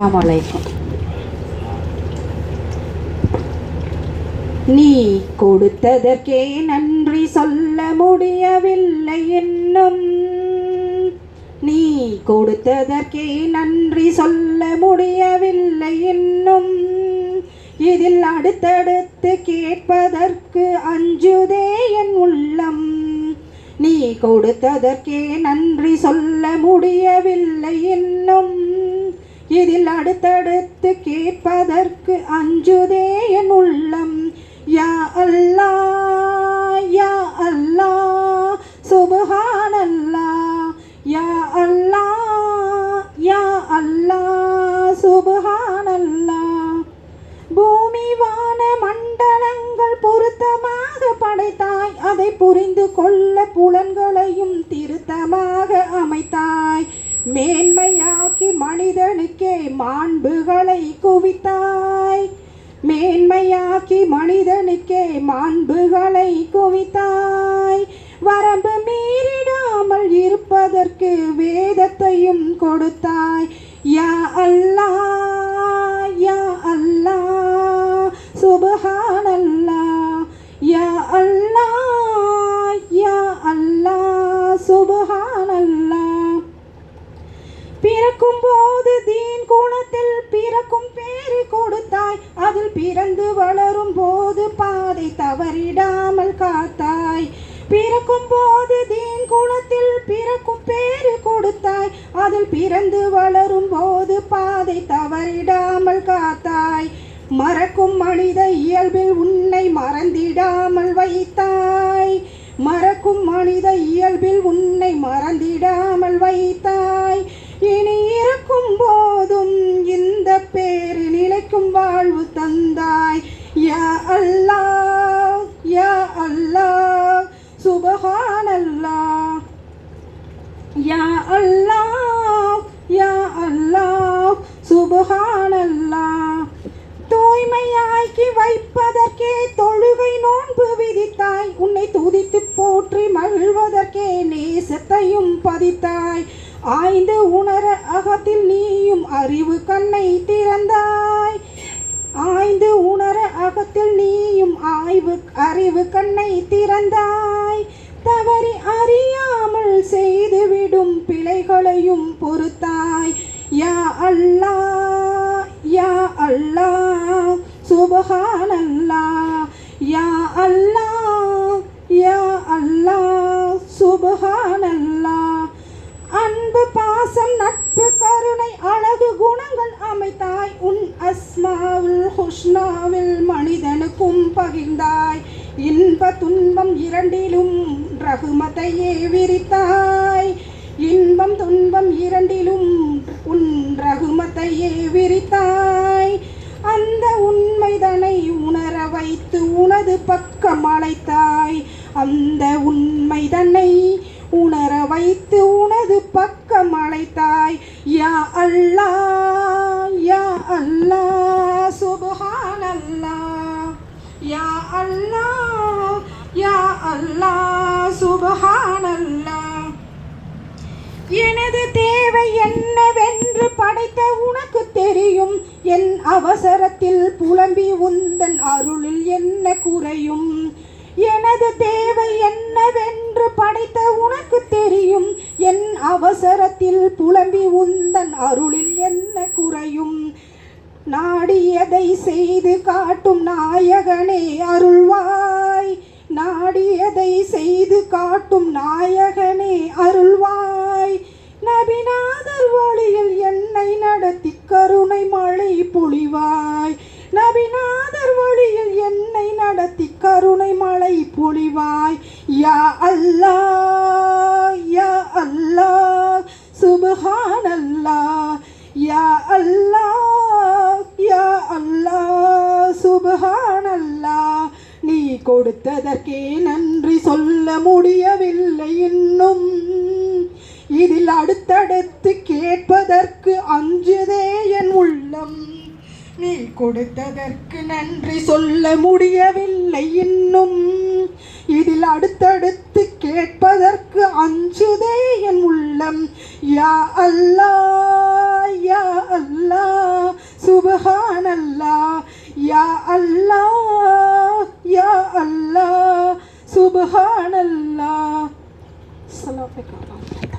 அலாமலைக்கும் நீ கொடுத்ததற்கே நன்றி சொல்ல முடியவில்லை என்னும். நீ கொடுத்ததற்கே நன்றி சொல்ல முடியவில்லை இன்னும் இதில் அடுத்தடுத்து கேட்பதற்கு அஞ்சுதே என் உள்ளம். நீ கொடுத்ததற்கே நன்றி சொல்ல முடியவில்லை என்னும். இதில் அடுத்தடுத்து கேட்பதற்கு அஞ்சுதே என் உள்ளம். யா அல்லா யா அல்லா சுபஹான் அல்லா யா அல்லா யா அல்லா சுபஹான் அல்லா பூமி வான மண்டலங்கள் பொருத்தமாக படைத்தாய். அதை புரிந்து கொள்ள புலன்களையும் திருத்தமாக அமைத்தாய். மேன்ம மனிதனுக்கே மாண்புகளை குவித்தாய். மேன்மையாக்கி மனிதனுக்கே மாண்புகளை குவித்தாய். வரம்பு மீறிடாமல் இருப்பதற்கு வேதத்தையும் கொடுத்தாய். யா அல்லா யா அல்லா சுபஹானல்லா. யா அல்லா யா அல்லா சுபஹானல்லா. பிறக்கும் போது பிறந்து வளரும் போது பாதை தவறிடாமல் காத்தாய். பிறக்கும் போது தீன் குணத்தில் பிறக்கும் பேரு கொடுத்தாய். அதில் பிறந்து வளரும் போது பாதை தவறிடாமல் காத்தாய். மறக்கும் மனித இயல்பில் உன்னை மறந்திடாமல் வைத்தாய். மறக்கும் மனித இயல்பில் உன்னை மறந்திடாமல் வைத்தாய். அல்லாஹ் அல்லா யா அல்லா சுபஹான் அல்லா யா அல்லா யா அல்லா சுபஹான் அல்லா தூய்மையாக்கி வைப்பதற்கே தொழுகை நோன்பு விதித்தாய். உன்னை துதித்து போற்றி மகிழ்வதற்கே நேசத்தையும் பதித்தாய். ஆய்ந்து உணர அகத்தில் நீயும் அறிவு கண்ணை திறந்தாய். ஆய்ந்து உணர அகத்தில் நீயும் ஆய்வு அறிவு கண்ணை திறந்தாய். தவறி அறியாமல் செய்துவிடும் பிழைகளையும் பொறுத்தாய். யா அல்லா யா அல்லா சுபஹான் யா அல்லா ஹுஸ்னாவில் ஹுஸ்னாவில் மனிதனுக்கும் பகிர்ந்தாய். இன்ப துன்பம் இரண்டிலும் ரகுமத்தையே விரித்தாய். இன்பம் துன்பம் இரண்டிலும் உன் ரகுமத்தையே விரித்தாய். அந்த உண்மைதனை உணர வைத்து உனது பக்கம் அழைத்தாய். அந்த உண்மைதனை உணர வைத்து உனது பக்கம் அழைத்தாய். யா அல்லா யா அல்லா அல்லாஹ் யா எனது தேவை என்னவென்று படைத்த உனக்கு தெரியும். என் அவசரத்தில் புலம்பி உந்தன் அருளில் என்ன குறையும்? எனது தேவை என்னவென்று படைத்த உனக்கு தெரியும். என் அவசரத்தில் புலம்பி உந்தன் அருளில் என்ன குறையும்? நாடியதை செய்து காட்டும் நாயகனே காட்டும் நாயகனே அருள்வாய். நபிநாதர் வழியில் என்னை நடத்தி கருணை மழை பொழிவாய். நபிநாதர் வழியில் என்னை நடத்தி கருணை மழை பொழிவாய். யா அல்லா யா அல்லா சுபஹான் அல்லா யா அல்லா யா அல்லா சுபஹான் அல்லா கொடுத்ததற்கே நன்றி சொல்ல முடியவில்லை இன்னும். இதில் அடுத்தடுத்து கேட்பதற்கு அஞ்சுதே என் உள்ளம். நீ கொடுத்ததற்கு நன்றி சொல்ல முடியவில்லை இன்னும். இதில் அடுத்தடுத்து கேட்பதற்கு அஞ்சுதே என் உள்ளம். யா அல்லா யா அல்லா யா அல்லாஹ் சுப்ஹானல்லாஹ் அஸ்ஸலாமு அலைக்கும்